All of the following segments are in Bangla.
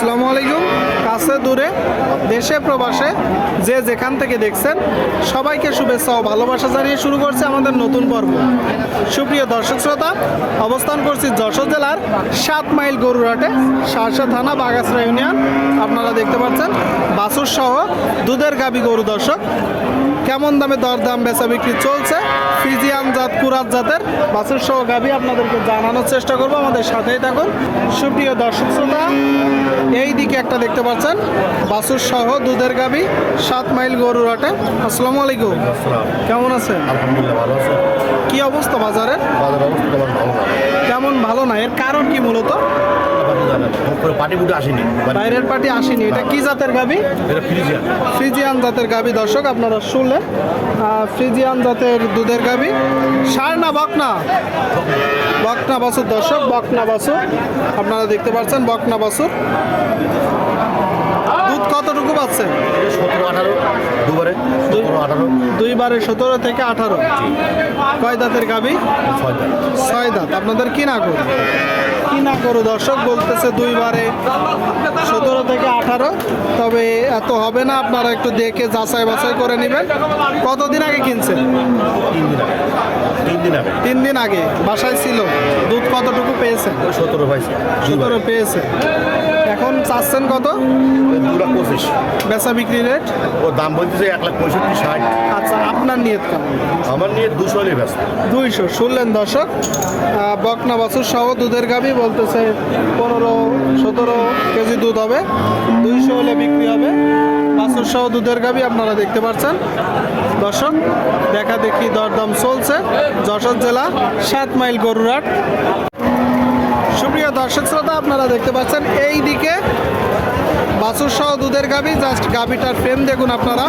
আসসালামু আলাইকুম। কাছে দূরে, দেশে, প্রবাসে, যে যেখান থেকে দেখছেন, সবাইকে শুভেচ্ছা ও ভালোবাসা জানিয়ে শুরু করছে আমাদের নতুন পর্ব। সুপ্রিয় দর্শক শ্রোতা, অবস্থান করছি যশোর জেলার সাত মাইল গরুরহাটে, সারসা থানা বাগাসরা ইউনিয়ন। আপনারা দেখতে পাচ্ছেন বাসুর সহ দুধের গাবি গরু দর্শক। কেমন দামে দরদাম বেচা বিক্রি চলছে? ফিজিয়ান জাত কুরাত জাতের বাছুর সহ গাবি আপনাদেরকে জানানোর চেষ্টা করব। আমাদের সাথেই থাকুন। সুপ্রিয় দর্শক শ্রোতা এই দিকে একটা দেখতে পাচ্ছেন বাছুর সহ দুধের গাবি সাত মাইল গরুর হাটে। আসসালামু আলাইকুম। কেমন আছেন? আলহামদুলিল্লাহ ভালো আছে। কি অবস্থা বাজারের? অবস্থা কেমন ভালো না? এর কারণ কি মূলত? পাটি ফুটে আসেনি। বাইরের পার্টি আসেনি। এটা কি জাতের গাবি? এটা ফ্রিজিয়ান ফ্রিজিয়ান জাতের গাবি। দর্শক আপনারা শুনলেন। ফ্রিজিয়ান জাতের দুধের গাবি। সার না বকনা বকনা বাছুর। দর্শক বকনা বাছুর। আপনারা দেখতে পাচ্ছেন বকনা বাছুর। দুধ কতটুকু পাচ্ছেন সতেরো আঠারো। দুবারে সতেরো আঠারো। দুইবারে সতেরো থেকে আঠারো। কয় দাঁতের গাবি? ছয়টা ছয় দাঁত। আপনাদের কি না করু কি না করো। দর্শক বলতেছে দুইবারে সতেরো থেকে আঠারো। তবে এত হবে না, আপনারা একটু দেখে যাচাই বাছাই করে নেবেন। কতদিন আগে কিনছেন? দিন আগে? তিন দিন আগে। বাসায় ছিল। দুধ কতটুকু পেয়েছেন সতেরো পাইছে। সতেরো পেয়েছে। এখন চাচ্ছেন কত? দু লাখ পঁচিশ। বেচা বিক্রি রেট? ও দাম বলতেছে এক লাখ পঁয়ষট্টি ষাট। আচ্ছা আপনার নিয়ত কেমন? আমার নিয়ে দুশো হলে ব্যস্ত দুইশো শুনলেন দর্শক? বকনা বাছুর সহ দুধের গাভি বলতেছে পনেরো সতেরো কেজি দুধ হবে। দুইশো হলে বিক্রি হবে। বাছুর সহ দুধের গাবি আপনারা দেখতে পাচ্ছেন। দর্শক, দেখা দেখি দরদাম চলছে। যশোর জেলা সাত মাইল গরুরাট সুপ্রিয় দর্শক শ্রোতা, আপনারা দেখতে পাচ্ছেন এই দিকে বাছুর সহ দুধের গাভি জাস্ট গাভিটার ফ্রেম দেখুন আপনারা।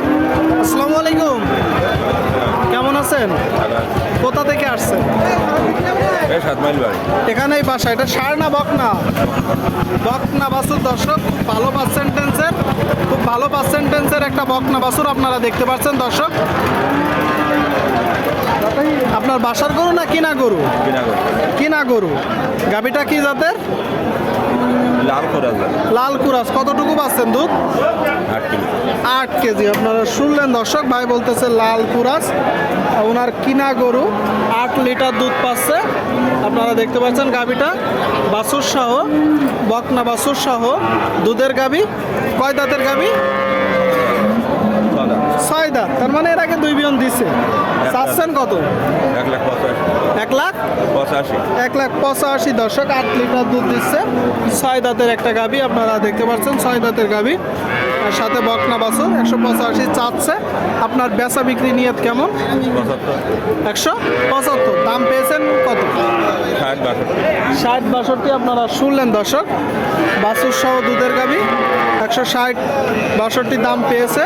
আসসালামু আলাইকুম। কেমন আছেন? কোথা থেকে আসছেন? এখানেই বাসা এটা সার না বকনা? বকনা বাসুর দর্শক খুব ভালো পার্সেন্টেন্সের খুব ভালো পার্সেন্টেন্সের একটা বকনা বাসুর আপনারা দেখতে পাচ্ছেন দর্শক। আপনার বাসার গরু না কিনা গরু? কিনা গরু। গাবিটা কি জাতের? লাল করে লাল কুরাস কতটুকু পাচ্ছেন দুধ? আট কেজি। আপনারা শুনলেন দর্শক ভাই বলতেছে লাল কুরাস ওনার কিনা গরু আট লিটার দুধ পাচ্ছে। আপনারা দেখতে পাচ্ছেন গাবিটা বাসুর সহ বকনা বাসুর সহ দুধের গাবি কয় দাঁতের গাবি ছয় দাঁত। তার মানে এর আগে দুই বিয়ন দিছে। চাচ্ছেন কত? এক লাখ এক লাখ? পঁচাশি। এক লাখ পঁচাশি দশক আট লিটার দুধ দিচ্ছে। ছয় দাঁতের একটা গাবি আপনারা দেখতে পাচ্ছেন ছয় দাঁতের গাবি আর সাথে বকনা বাছুর একশো পঁচাশি চাচ্ছে। আপনার বেচা বিক্রি নিয়ত কেমন? একশো পঁচাত্তর। দাম পেয়েছেন কত? ষাট বাষট্টি। ষাট বাষট্টি আপনারা শুনলেন দর্শক। বাছুর সহ দুধের গাবি একশো ষাট বাষট্টি দাম পেয়েছে।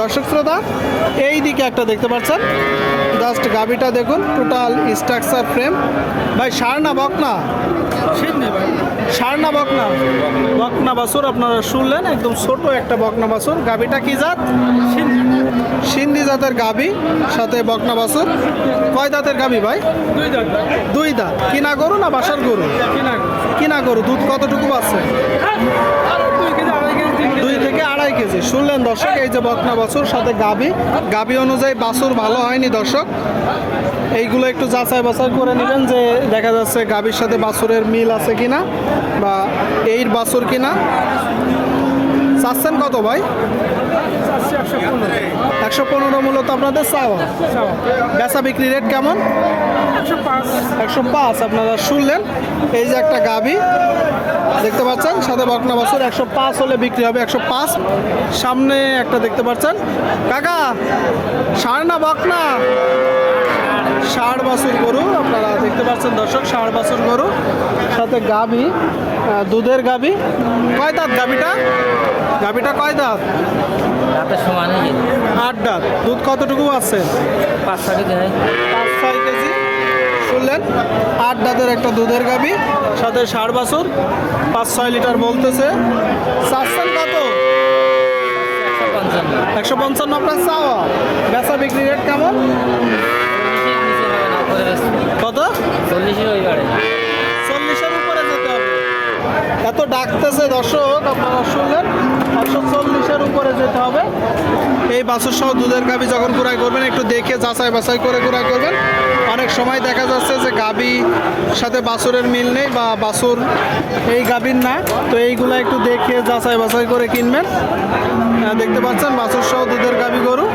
দর্শক শ্রোতা, এই দিকে একটা দেখতে পাচ্ছেন। জাস্ট গাবিটা দেখুন টোটাল স্ট্রাকচার ফ্রেম ভাই, সার না সার না বকনা বকনা বাছুর আপনারা শুনলেন, একদম ছোট একটা বকনা বাছুর গাবিটা কি জাত? সিন্ধি জাতের গাবি সাথে বকনা বাছুর। কয় দাঁতের গাবি ভাই? দুই দাঁত কিনা গরু না বাসার গরু? কিনা গরু। দুধ কতটুকু পাচ্ছে দুই থেকে আড়াই কেজি। শুনলেন দর্শক এই যে বকনা বাছুর সাথে গাবি গাবি অনুযায়ী বাছুর ভালো হয়নি দর্শক। এইগুলো একটু যাচাই বাছাই করে নেবেন যে দেখা যাচ্ছে গাবির সাথে বাছুরের মিল আছে কিনা বা এইর বাছুর কিনা। চাচ্ছেন কত ভাই? একশো পনেরো মূলত আপনাদের চাওয়া। বেচা বিক্রি রেট কেমন? একশো পাঁচ। আপনারা শুনলেন, এই যে একটা গাবি দেখতে পাচ্ছেন, সাথে বকনা বছর, একশো পাঁচ হলে বিক্রি হবে, একশো পাঁচ। সামনে একটা দেখতে পাচ্ছেন। কাকা ষাঁড় না বকনা? ষাড় বাছুর গরু আপনারা দেখতে পাচ্ছেন দর্শক ষাট বাছুর গরু সাথে গাবি দুধের গাবি কয় দাঁত গাবিটা গাবিটা কয় দাঁত? সমান আট দাঁত। দুধ কতটুকু আছে? পাঁচ ছয় কেজি পাঁচ ছয় কেজি। শুনলেন? আট দাঁতের একটা দুধের গাবি সাথে ষাট বাছুর পাঁচ ছয় লিটার বলতেছে। চাচ্ছেন কত? একশো পঞ্চান্ন আপনার চাওয়া। বেচা বিক্রি রেট কেমন চল্লিশের নিচে হবে না করে বেশি। কত? চল্লিশের ওই চল্লিশের উপরে যেতে হবে। এত ডাকতেছে দর্শক আপনারা শুনলেন। একশো চল্লিশের উপরে যেতে হবে। এই বাছুর সহ দুধের গাবি যখন কুড়াই করবেন একটু দেখে যাচাই বাছাই করে কুড়াই করবেন। অনেক সময় দেখা যাচ্ছে যে গাবি সাথে বাছুরের মিল নেই বা বাছুর এই গাবির না। তো এইগুলো একটু দেখে যাচাই বাছাই করে কিনবেন। দেখতে পাচ্ছেন বাছুর সহ দুধের গাবি গরু।